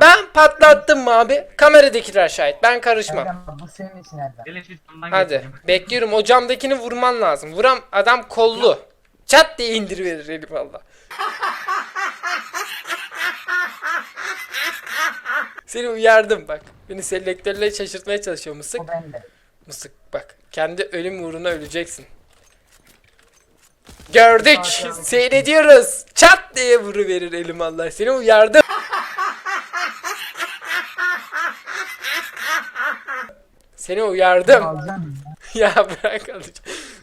Ben patlattım mı abi? Kameradakiler şahit. Ben karışmam. Erdem bu senin için Erdem. Hadi. Bekliyorum. O camdakini vurman lazım. Vuram adam kollu. Çat diye indir verir elim valla. Seni uyardım bak. Beni selektörle şaşırtmaya çalışıyor mısık. O bende. Mısık bak. Kendi ölüm uğruna öleceksin. Gördük. Seyrediyoruz. Çat diye vuru verir elim Allah. Seni uyardım. Seni uyardım. Alacağım ya bırak alacağım.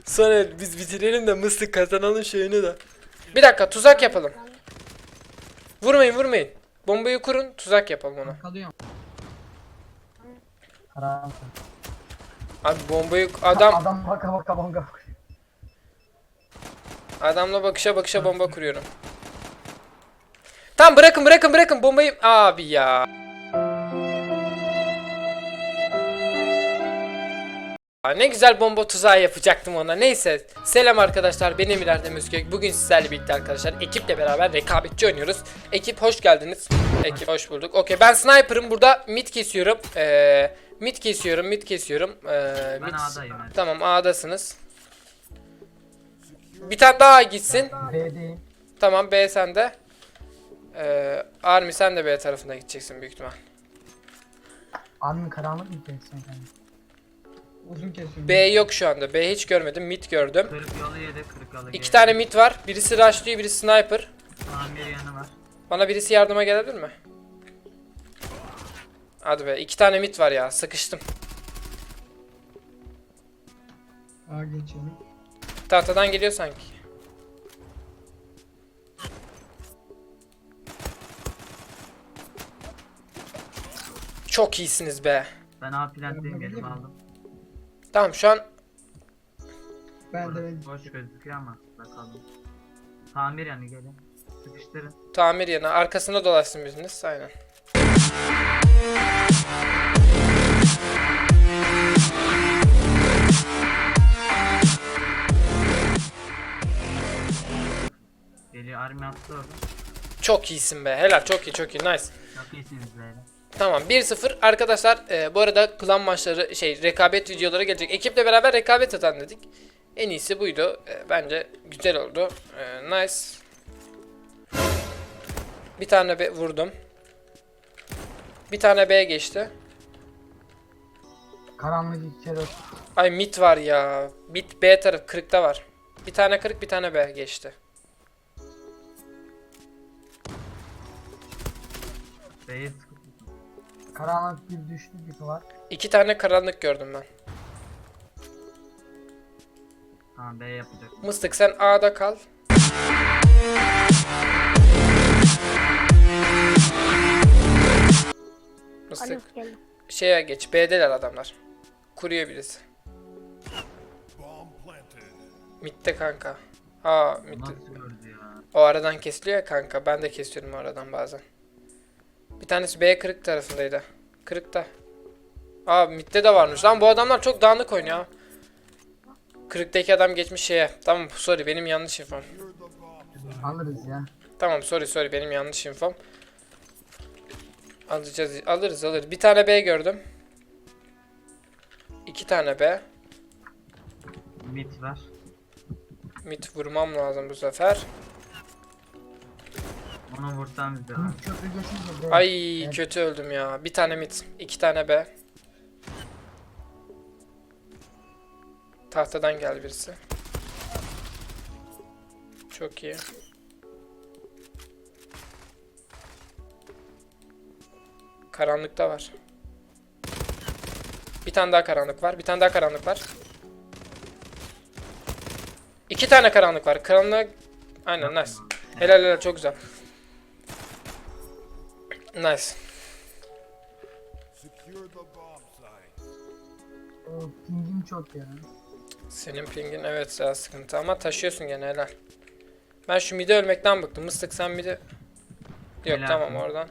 Sonra biz bitirelim de mıstık kazanalım şeyini de. Bir dakika tuzak yapalım. Vurmayın vurmayın. Bombayı kurun tuzak yapalım ona. Kalıyorum. Karanlık. Abi bombayı adam Adam baka baka baka baka. adamla bakışa bakışa bomba kuruyorum. Tamam bırakın bırakın bırakın bombayı abi ya. Aa, Ne güzel bomba tuzağı yapacaktım ona. Neyse. Selam arkadaşlar. Ben Emir Erdem Özkök. Bugün sizlerle birlikte arkadaşlar ekiple beraber rekabetçi oynuyoruz. Ekip hoş geldiniz. Ekip hoş bulduk. Okey ben sniper'ım. Burada mid kesiyorum. Ee, mid kesiyorum. Mid kesiyorum. Ee, Ben mid- A'dayım. evet. Tamam A'dasınız. Bir tane daha gitsin. B'deyim. Tamam B sende. Ee, Army sen de B tarafına gideceksin büyük ihtimal. Anın karanlık mı kendisi? Uzun. B yok şu anda. B hiç görmedim. Mid gördüm. Kırık yolu yedi, kırık yolu İki tane mid var. Birisi rushlıyor, birisi sniper. Tamir yanı var. Bana birisi yardıma gelebilir mi? Hadi be. iki tane mid var ya. Sıkıştım. A geçelim. Tahtadan geliyor sanki. Çok iyisiniz be. Ben A plantteyim gelip aldım. Tamam şu an Ben Burası boş gözüküyor ama bakalım. Tamir yanı gelin. Sıkıştırın. tamir yerine arkasında dolaşsın biriniz. Aynen. Geliyor army attı orada. Çok iyisin be. Helal çok iyi çok iyi. Nice. Çok iyisiniz böyle. Tamam 1-0 arkadaşlar e, bu arada klan maçları şey rekabet videoları gelecek. Ekiple beraber rekabet atan dedik. En iyisi buydu. E, bence güzel oldu. E, nice. Bir tane B vurdum. Bir tane B geçti. Karanlık içeri. Ay mid var ya. Mid B taraf kırıkta var. Bir tane kırık bir tane B geçti. Sıkıştı. Karanlık bir düştü bir var. İki tane karanlık gördüm ben. Tamam B yapacak. Mıstık sen A'da kal. Mıstık Alo geldim. şeye geç. B'deler adamlar. Kuruyor birisi. Mid'de kanka. Aa mid'de. Nasıl gördü ya? O aradan kesiliyor ya kanka. Ben de kesiyorum o aradan bazen. Bir tanesi B kırık tarafındaydı. Kırıkta. Aa mid'de de varmış. Lan bu adamlar çok dağınık oynuyor. Kırıktaki adam geçmiş şeye. Tamam sorry benim yanlış infom. Alırız ya. Tamam sorry sorry benim yanlış infom. Alacağız alırız alırız. Bir tane B gördüm. İki tane B. Mid var. Mid vurmam lazım bu sefer. Onu vursam bize. B. Ay Evet. kötü öldüm ya. Bir tane mid. iki tane B. Tahtadan gel birisi. Çok iyi. Karanlıkta var. Bir tane daha karanlık var. Bir tane daha karanlık var. İki tane karanlık var. Karanlık... Aynen nice. Helal helal çok güzel. Nice. O pingim çok ya. Senin pingin evet ya sıkıntı ama taşıyorsun gene helal. Ben şu mide ölmekten bıktım. Mıstık sen mide... Yok Helal. tamam oradan.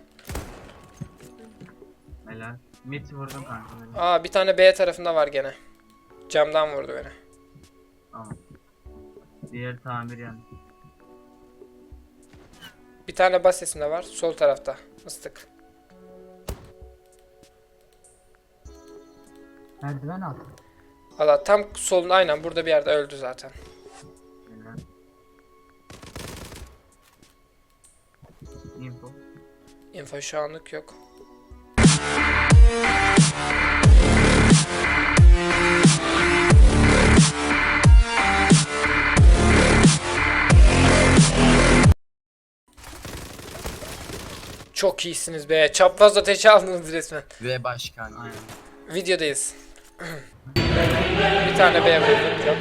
Helal. Mid vurdum kanka. Aa bir tane B tarafında var gene. Camdan vurdu beni. Tamam. Diğer tamir yanı. Bir tane bas sesinde var sol tarafta. Fıstık. Merdiven altı. Valla tam solun aynen burada bir yerde öldü zaten. Info. Info şu anlık yok. Çok iyisiniz be. Çapraz ateşi aldınız resmen. Ve başkan. Aynen. Videodayız. bir tane B vurdum.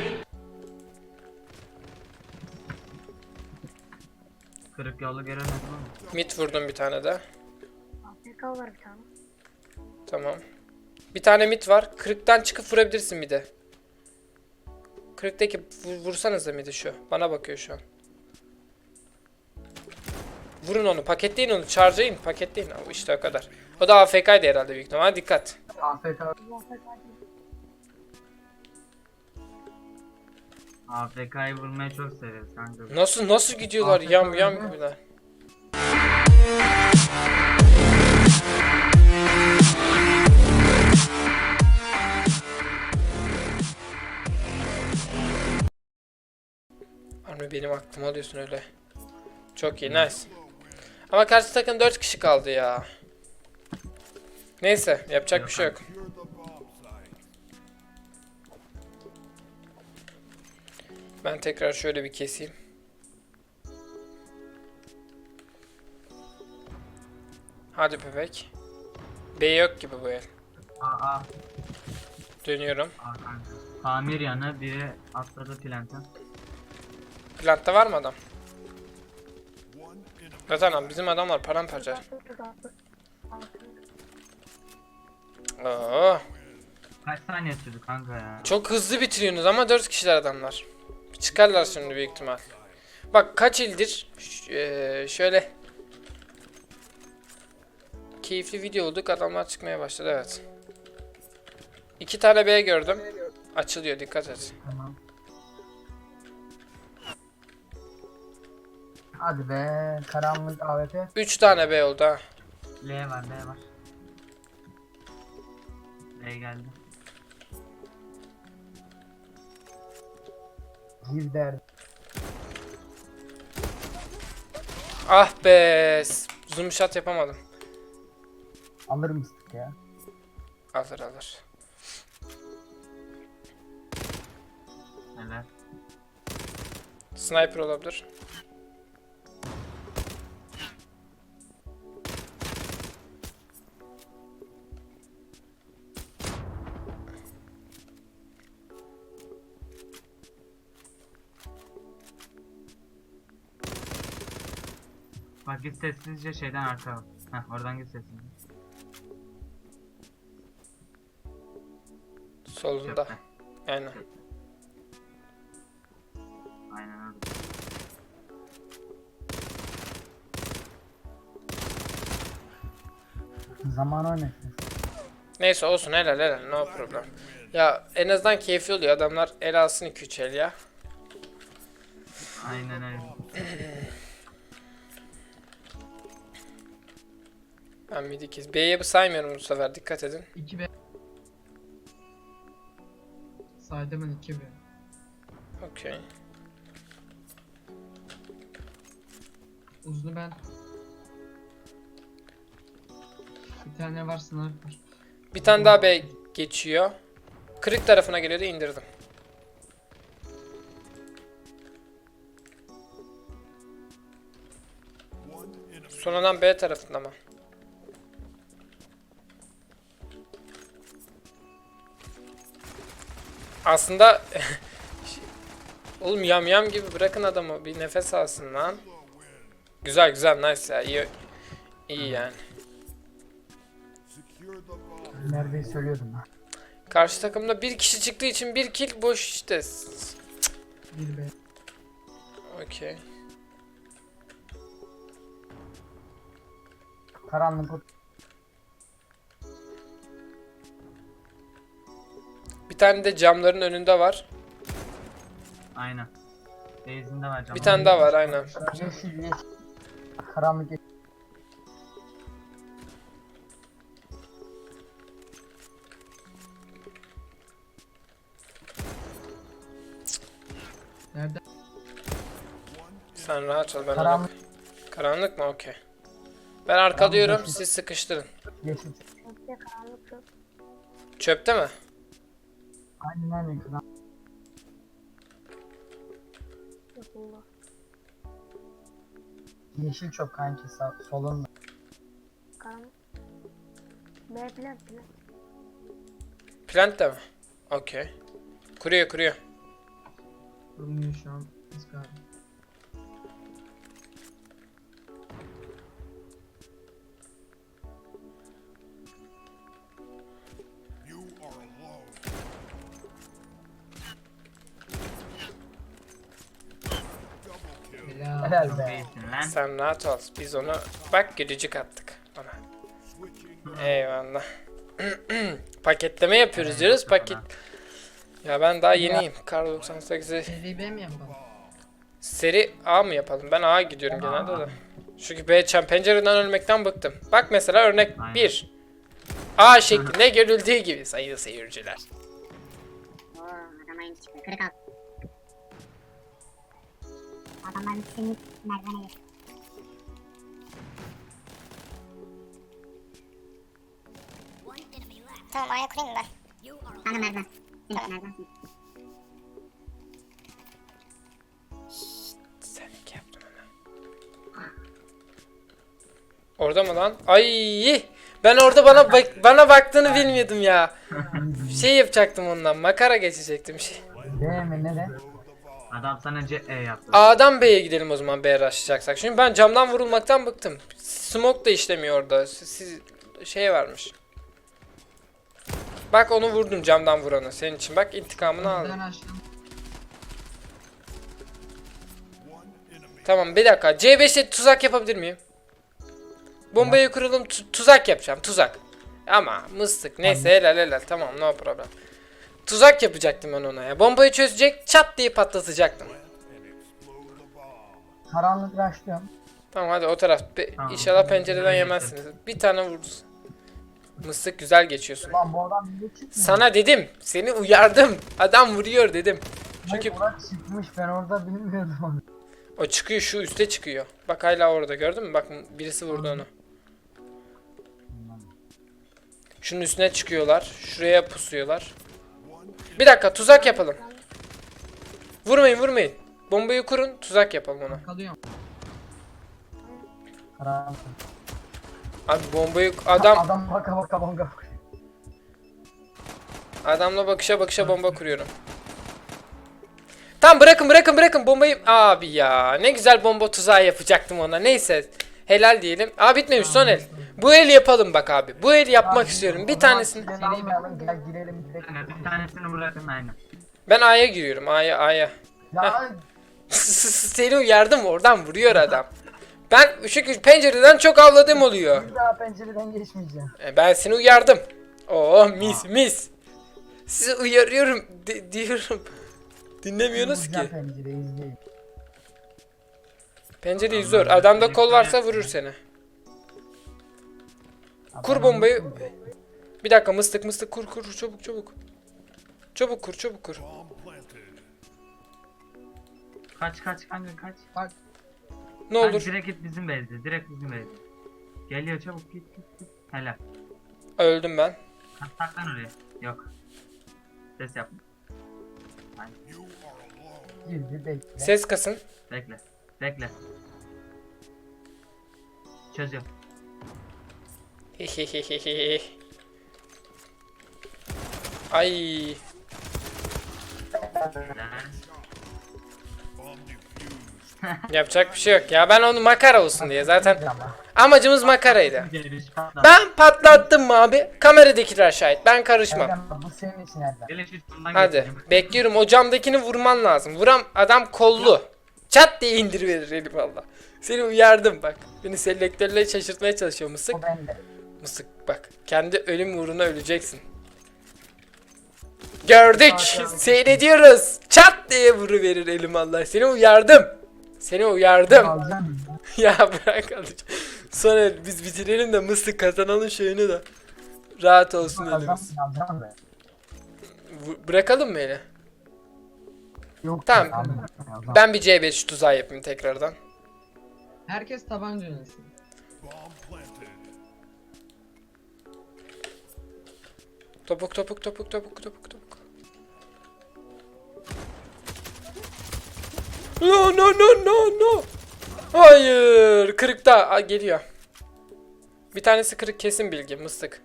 Kırık yolu göremedim ama. Mid vurdum bir tane de. Afrika var bir tane. Tamam. Bir tane mid var. Kırıktan çıkıp vurabilirsin mid'e. Kırıktaki vur, vursanız da mid'i şu. Bana bakıyor şu an. Vurun onu. Paketleyin onu. Charge'layın. Paketleyin. O işte o kadar. O da AFK'ydı herhalde büyük ihtimalle. Dikkat. AFK. AFK'yı vurmayı çok severiz kanka. Nasıl nasıl gidiyorlar? AFK Yam yam öyle. gibiler. Harbi benim aklıma alıyorsun öyle. Çok iyi nice. Ama karşı takım 4 kişi kaldı ya. Neyse yapacak bir şey yok. Ben tekrar şöyle bir keseyim. Hadi bebek. B yok gibi bu el. Aa, Dönüyorum. Tamir yanı biri atladı planta. Plantta var mı adam? Adam, bizim adamlar paramparça. Oo, Kaç saniye sürdü kanka ya? çok hızlı bitiriyorsunuz ama 4 kişiler adamlar. Çıkarlar şimdi büyük ihtimal. Bak kaç ildir eee, şöyle keyifli video olduk adamlar çıkmaya başladı evet. İki tane B gördüm. Açılıyor dikkat et. tamam. Hadi be karanlık AWP. Üç tane B oldu ha. L var L var. L geldi. Der. Ah be. Zoom shot yapamadım. Alır mısın ya? Alır alır. Helal. Sniper olabilir. Bak git sessizce şeyden arka. Heh oradan git sessizce. Solunda. Çöpte. Aynen. Aynen öyle. Zaman oynasın. Neyse olsun helal helal no problem. Ya en azından keyifli oluyor adamlar el alsın 2-3 el ya. Aynen öyle. Ben midi kes. B'ye saymıyorum bu sefer dikkat edin. 2B. Saydemin 2B. Okey. Uzunu ben. Bir tane var sniper. Bir tane daha B geçiyor. Kırık tarafına geliyordu indirdim. Sonradan B tarafında mı? Aslında Oğlum yam yam gibi bırakın adamı bir nefes alsın lan. Güzel güzel nice ya iyi iyi yani. Neredeyse söylüyordum ben. Karşı takımda bir kişi çıktığı için bir kill boş işte. 1B. Okey. Karanlık Bir tane de camların önünde var. Aynen. Beyzinde var canım. Bir tane daha var aynen. Karanlık. Nerede? Sen rahat ol ben Karanlık. Karanlık Karanlık mı? Okey. Ben arkalıyorum siz sıkıştırın. yeşil. Çöpte karanlık. Çöpte mi? Aynen aynen. Karan- Yapıldı. Yeşil çöp kanki sağ, solunda. Karanlık. B plan plan. Plant mi? Okey. Kuruyor kuruyor. Kurmuyor şu an. Biz galiba. Helal. Be. lan. Sen rahat ol. Biz onu bak gülücük attık ona. Eyvallah. Paketleme yapıyoruz diyoruz. Paket. Ya ben daha yeniyim. Kar 98'i Seri B mi yapalım? seri A mı yapalım? Ben A'ya gidiyorum genelde de. Çünkü B çem pencereden ölmekten bıktım. Bak mesela örnek Aynen. 1. A şeklinde görüldüğü gibi sayılı seyirciler. Oo, adam aynı çıktı. Kırık al. Adamlar senin merdivene geç. Tamam aya kurayım ben? Sana merdiven. Merdiven. İki yaptın ona. Orada mı lan? Ay! Ben orada bana bak bana baktığını bilmiyordum ya. Şey yapacaktım ondan. Makara geçecektim şey. D mi ne de? Adam sana C E yaptı. A'dan B'ye gidelim o zaman B'ye rushlayacaksak. Çünkü ben camdan vurulmaktan bıktım. Smoke da işlemiyor orada. Siz şey varmış. Bak onu vurdum camdan vuranı senin için. Bak intikamını aldım. Tamam bir dakika. C5'e tuzak yapabilir miyim? Bombayı kuralım tu- tuzak yapacağım tuzak. Ama mıstık neyse helal helal tamam no problem. Tuzak yapacaktım ben ona ya. Bombayı çözecek çat diye patlatacaktım. Karanlık rushlıyorum. Tamam hadi o taraf. Be- Tamam. İnşallah pencereden yemezsiniz. Bir tane vurursun. Mıstık güzel geçiyorsun. Lan bu adam niye çıkmıyor? Sana dedim. Seni uyardım. Adam vuruyor dedim. Çünkü Çünkü Burak çıkmış ben orada bilmiyordum onu. o çıkıyor şu üste çıkıyor. Bak hala orada gördün mü? Bak birisi vurdu onu. Şunun üstüne çıkıyorlar. Şuraya pusuyorlar. Bir dakika tuzak yapalım. Vurmayın vurmayın. Bombayı kurun tuzak yapalım ona. Kalıyorum. Karanlık. Abi bombayı adam Adam baka baka bakıyor. adamla bakışa bakışa bomba kuruyorum. Tamam bırakın bırakın bırakın bombayı. Abi ya ne güzel bomba tuzağı yapacaktım ona. Neyse helal diyelim. Aa bitmemiş son el. Bu el yapalım bak abi. Bu el yapmak istiyorum. Bir tanesini. Gel girelim direkt. Aynen, bir tanesini bırakın aynen. Ben A'ya giriyorum. A'ya A'ya. Ya Seni uyardım oradan vuruyor adam. Ben çünkü pencereden çok avladığım oluyor. bir daha pencereden geçmeyeceğim. E, ben seni uyardım. Oo mis mis. Sizi uyarıyorum de- diyorum. Dinlemiyorsunuz ki. pencereyi izleyin. Pencereyi zor. Adamda kol varsa vurur seni. Kur bombayı. Bir dakika mıstık mıstık kur kur çabuk çabuk. Çabuk kur çabuk kur. Kaç kaç kanka kaç. Bak Ne Kanka, olur. direkt git bizim bezde. Direkt bizim bezde. Geliyor çabuk git git git. Helal. Öldüm ben. Ha, Saklan oraya. Yok. Ses yapma. Girdi bekle. Ses kasın. Bekle. Bekle. Çözüyorum. Ay. Yapacak bir şey yok ya. Ben onu makara olsun diye zaten Ama. amacımız makaraydı. Ben patlattım mı abi? Kameradakiler şahit. Ben karışmam. Hadi bekliyorum. O camdakini vurman lazım. Vuram adam kollu. Çat diye indir verir elim valla. Seni uyardım bak. Beni selektörle şaşırtmaya çalışıyor mısık. O bende. Mısık bak. Kendi ölüm uğruna öleceksin. Gördük. Seyrediyoruz. Çat diye vuru verir elim Allah. Seni uyardım. Seni uyardım. Ya bırak alacağım. Sonra biz bitirelim de mıstık kazanalım şeyini de. Rahat olsun elimiz. Bırakalım mı eli? Yok. Tamam. Ben bir C5 tuzağı yapayım tekrardan. Herkes tabanca oynasın. Topuk topuk topuk topuk topuk topuk. No no no no no. Hayır. Kırıkta Aa, geliyor. Bir tanesi kırık kesin bilgi mıstık.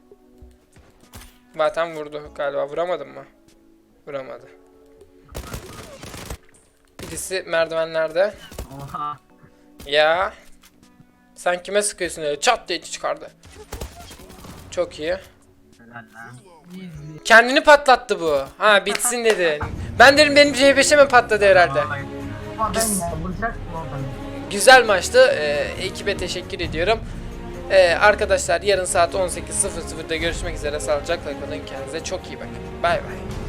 Zaten vurdu galiba vuramadım mı? Vuramadı. Birisi merdivenlerde. Oha. Ya. Sen kime sıkıyorsun öyle? Çat diye çıkardı. Çok iyi. Helal lan. Kendini patlattı bu. Ha bitsin dedi. Ben derim benim C5'e mi patladı herhalde. Güzel maçtı. Ee, ekibe teşekkür ediyorum. Ee, arkadaşlar yarın saat 18.00'da görüşmek üzere. Sağlıcakla kalın. Kendinize çok iyi bakın. Bay bay.